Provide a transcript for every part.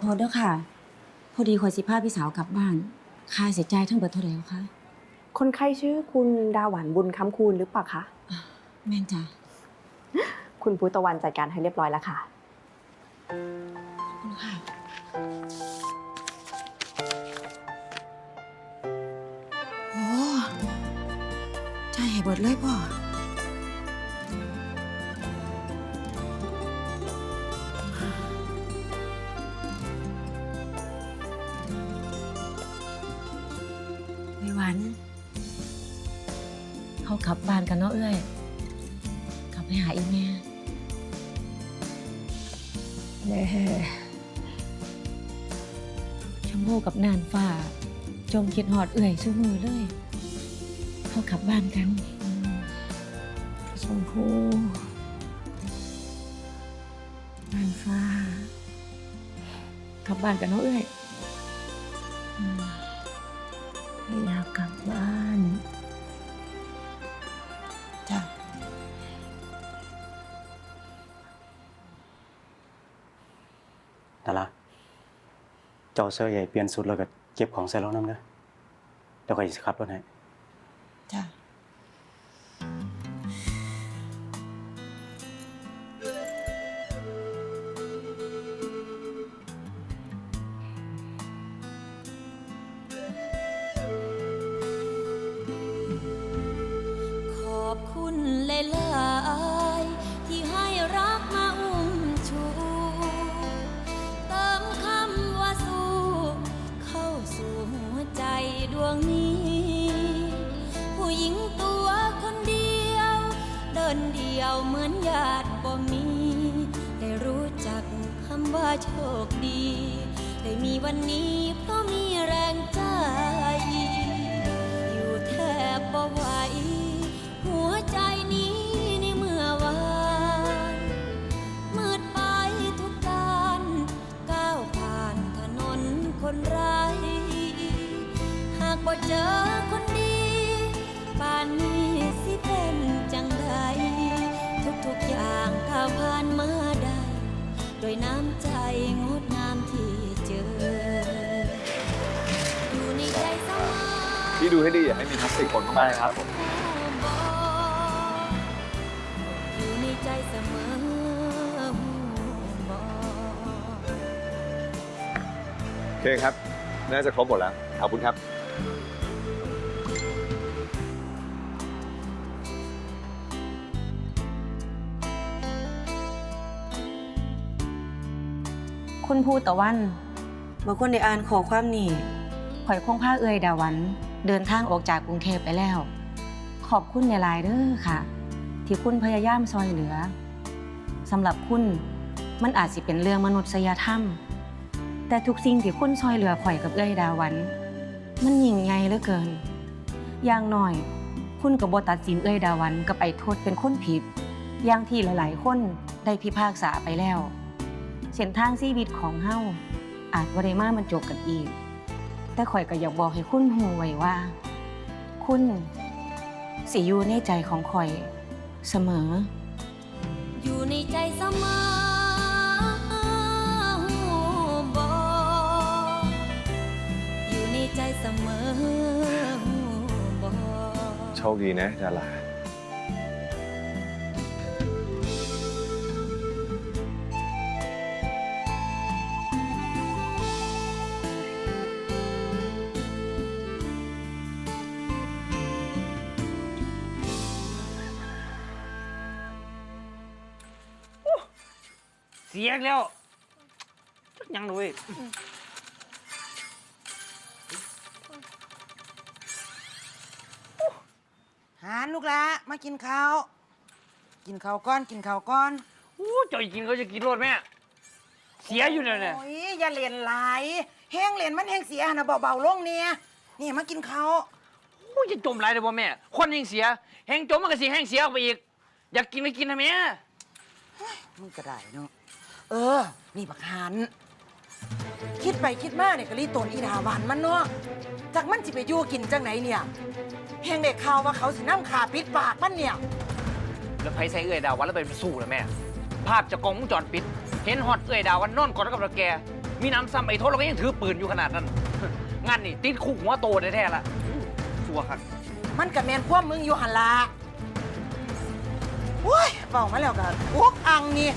โทษเด้อค่ะ พอดีข่อยสิพาพี่สาวกลับบ้าน ค่าเสียใจายทั้งเบิดเท่าไหร่แล้วคะคนไข้ชื่อคุณดาหวันบุญคำคูณหรือเปล่าคะ แม่นจ้ะคุณพุทธวันจัดการให้เรียบร้อยแล้วค่ะ ขอบคุณค่ะ โอ้ใจายให้เบิดเลยพ่อ ไม่หวันเขากลับบ้านกันเนาะเอ้ยกลับไปหาอีแม่แม่ชมพู่กับนานฟ้าจมคิดหอดเอื่อยสู้มือเลยเขากลับบ้านกันชมพู่นานฟ้ากลับบ้านกันเนาะเอ้ย นั่นละเจ้าเสื้อใหญ่เปลี่ยนสุดแล้วก็เก็บของใส่รถน้ำเด้อเดี๋ยวก็สิขับรถให้จ้ะขอบคุณหลาย โชคดี ได้มีวันนี้เพราะมีแรงใจ อยู่แทบบ่ไหวหัวใจนี้ในเมื่อวานมืดไปทุกการก้าวผ่านถนนคนไร้หากบ่เจอ โดวยน้ำใจงดงามที่เจอ อยู่ในใจเสมอพี่ดูให้ดีอย่าให้มีพลาสติกปนเข้ามานะครับผมอยู่ในใจเสมอบอก โอเคครับ น่าจะครบหมดแล้ว ขอบคุณครับ คุณภูตะวันบางคนได้อ่านขอความนี่ข่อยคงพาเอ่ยดาวัน เดินทางออกจากกรุงเทพไปแล้ว ขอบคุณในลายๆเด้อค่ะ ที่คุณพยายามซอยเหลือสำหรับคุณมันอาจสิเป็นเรื่องมนุษยธรรม แต่ทุกสิ่งที่คุณซอยเหลือข่อยกับเอ้ยดาวัน มันยิ่งใหญ่เหลือเกิน อย่างน้อย คุณกับบตัดสินเอ้ยดาวันกับไอ้โทษเป็นคนผิดอย่างที่หลาย ๆ คนได้พิพากษาไปแล้ว เส้นทางชีวิตของเฮาอาจบ่ได้มามันจบกันอีก แต่ข่อยก็อยากบอกให้คุณหูไว้ว่า คุณสิอยู่ในใจของข่อยเสมอ อยู่ในใจเสมอบอกอยู่ในใจเสมอบอก โชคดีนะดารา เสียอีกแล้วจักยังเลยหานลูกละมากินข้าว กินข้าวก้อนกินข้าวก้อนอู้เจ้ากินเขาจะกินรถแม่ เสียอยู่เนี่ยเนี่ยโอ้ยอย่าเล่นหลายแห้งเล่นมันแห้งเสียนะเบาๆลงเนี่ยนี่มากินข้าวอู้จะจมไรเลยบ่แม่ คนยังเสีย แห้งจมมันก็สิแห้งเสียออกไปอีก อยากกินก็กินนะแม่ มึงก็ได้เนาะ เออ นี่บักหัน คิดไปคิดมาเนี่ยกะลีตนอีดาหวานมันเนาะจากมันสิไปอยู่กินจังไหนเนี่ยแห้งเด็กข่าวว่าเขาสิน้ำขาปิดปากมันเนี่ย แล้วไผใส่เอื้อยดาววันแล้วไปสู้นะแม่ ภาพจากกล้องวงจรปิด เห็นฮอตเอื้อยดาววันนอนกอดกับเราแก มีน้ำซ้ำไอ้โทษเราก็ยังถือปืนอยู่ขนาดนั้น งานนี่ติดคุกหัวโตแท้ๆละชัวร์ครับมันกับแมนพวกมึงอยู่หันละโอ้ยเบามาแล้วกันอุกอังนี่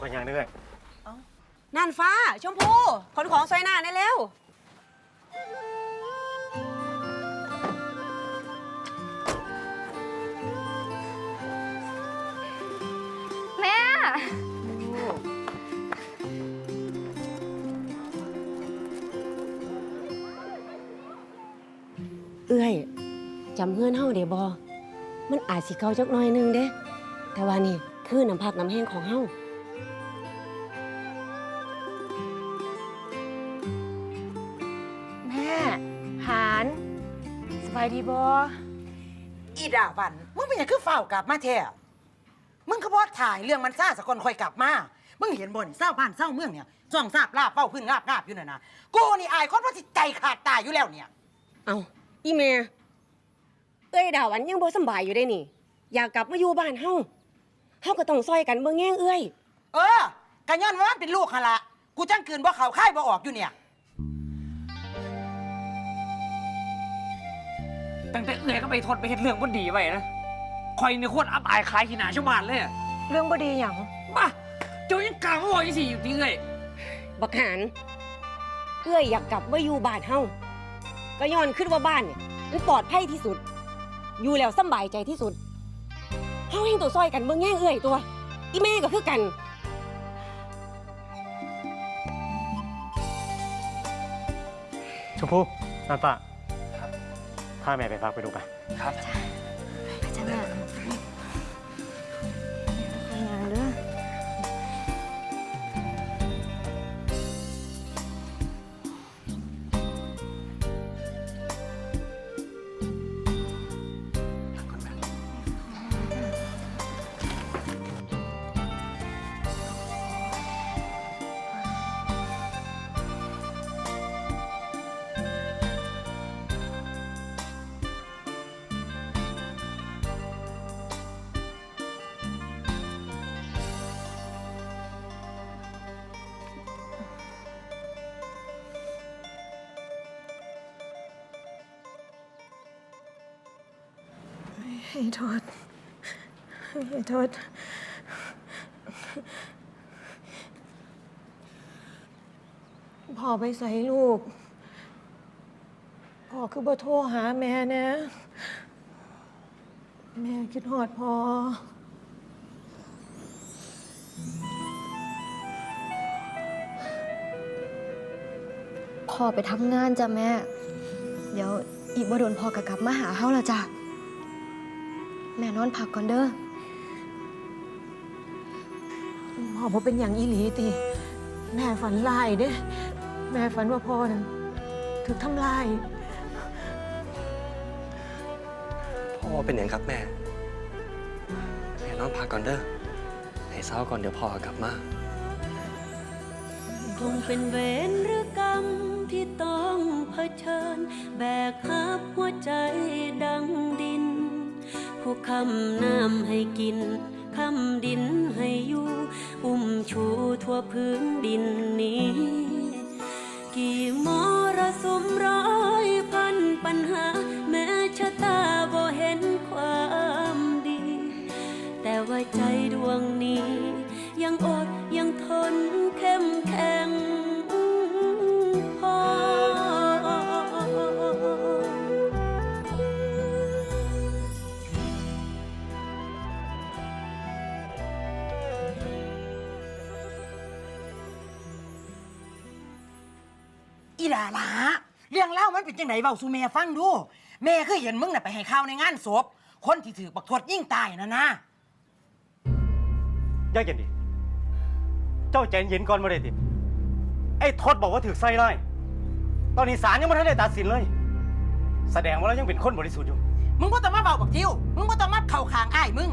ก็ยังเด้อน่านฟ้า ชมพู่ขนของซอยหน้าได้เร็วแม่ เอื้อยจำเฮือนเฮาได้บ่มันอาจสิเก่าจักหน่อยหนึงเด้ แต่ว่านี่คือน้ำพักน้ำแห้งของเฮา บายดีบออีดาวันมึงเป็นหยังคือเฝ้าวกลับมาแท้มึงก็บอถ่ายเรื่องมันซ่าสะกอนคอยกลับมา มึงเห็นบ่นี่เศร้าบ้านเศร้าเมืองเนี่ยจ้องซาบลาบเป้าพึ่งงาบงาบอยู่น่ะนะกูนี่อายคนว่าสิใจขาดตายอยู่แล้วเนี่ย เอาอีแม่เอ้ยดาวันยังบ่สำบายอยู่ได้นี่ อยากกลับมาอยู่บ้านเฮาเฮาก็ต้องซอยกันเบิ่งแง่งเอ้ย เออกันย้อนว่ามันเป็นลูกฮะละกูจังคืนบ่เขาค่ายบ่ออกอยู่เนี่ย ตั้งแต่เอื้อยก็ไปทนไปเห็นเรื่องบ่ดีไว้นะคอยในโคตรอับอายขายขี้หนาชาวบ้านเลยอะเรื่องบดีอย่างบ้าเจ้ายังกล่าวว่าอย่างสี่อยู่ที่เอื้อยบักหานเอ้ยอยากกลับมาอยู่บ้านเฮาก็ย้อนขึ้นว่าบ้านเนี่ยมันปลอดภัยที่สุด อยู่แล้วสำบายใจที่สุดเฮาเฮงตัวซอยกันเบิ่งแง่งเอ้ยตัว อีแม่ก็คือกันชมพู่นันฟ้า พาแม่ไปพักไปดูไปครับ ให้โทษ ให้โทษ พ่อไปใส่ลูก พ่อคือบ่โทรหาแม่นะ แม่คิดหอดพ่อพ่อไปทำงานจ้ะแม่ เดี๋ยวอีกบ่โดนพ่อกกลับมาหาเฮาละจ้ะ แม่นอนพักก่อนเด้อพ่อบ่เป็นอย่างอีหลีติ แม่ฝันลายเด้ แม่ฝันว่าพ่อนั้นถูกทำลาย พ่อเป็นอย่างครับแม่ แม่นอนพักก่อนเด้อให้เช้าก่อนเดี๋ยวพ่อกลับมา คงเป็นเวรหรือกรรมที่ต้องเผชิญ แบกหับหัวใจดังดิน ผู้คำน้ำให้กินคำดินให้อยู่อุ้มชูทั่วพื้นดินนี้ กี่มรสุมร้อยพันปัญหา แม้ชะตาบ่เห็นความดี แต่ว่าใจดวงนี้ ยังอดยังทน อีดาละเรื่องเล่ามันเป็นจังไหนเบาสู่แม่ฟังดู แม่เคยเห็นมึงน่ะไปให้ข้าวในงานศพคนที่ถือบักทวดยิ่งตายนะนะยากเย็นดิ เจ้าใจเย็นก่อนมาได้ติไอ้ทศบอกว่าถือไส้ไล่ตอนนี้ศาลยังไม่ทันได้ตัดสินเลย แสดงว่าเรายังเป็นคนบริสุทธิ์อยู่ มึงก็ต้องมาเบาบักทิวมึงก็ต้องมาเข่าคางอ้ายมึง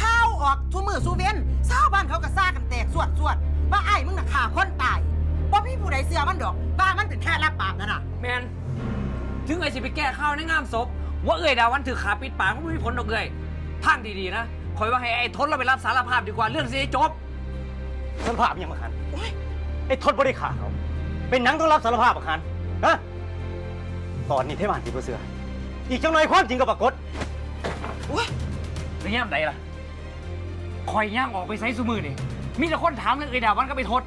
ข้าวออกทุมือสูเวนชาวบ้านเขาก็ซ่ากันแตกสวดสวดว่าอ้ายมึงน่ะฆ่าคนตายบ่มีผู้ใดเสือมันดอก ว่ามันเป็นแค่รับปากนั่นน่ะ แมนถึงไอ้สิไปแก้ข้าวในงามศพว่าเอ้ยดาวันถือขาปิดปากมันไม่มีผลดอกเอ้ยทางดีๆนะคอยว่าให้ไอ้ทนเราไปรับสารภาพดีกว่าเรื่องสิให้จบสารภาพยังมาคันไอ้ทศบริขาเขาเป็นหนังต้องรับสารภาพมาคันฮะตอนนี้เทพานที่เสือ อีกจังหน่อยความจริงก็ปรากฏในย่ามใดล่ะคอยย่างออกไปไซสุมือนี่มีแต่คนถามเรื่องเอ้ยดาวันก็ไปทด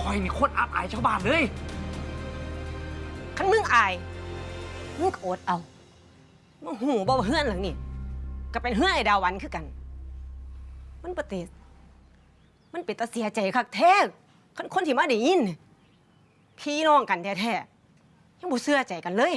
คอยนี่โคตรอับอายชาวบ้านเลย คันมึงอาย มึงก็อดเอา มึงหูบ่ว่าเฮือนหลังนี่ก็เป็นเฮือนไอ้ดาวันคือกัน มันปฏิมันเป็นตาเสียใจคักแท้คันคนที่มาได้ยิน พี่น้องกันแท้ๆยังบ่เชื่อใจกันเลย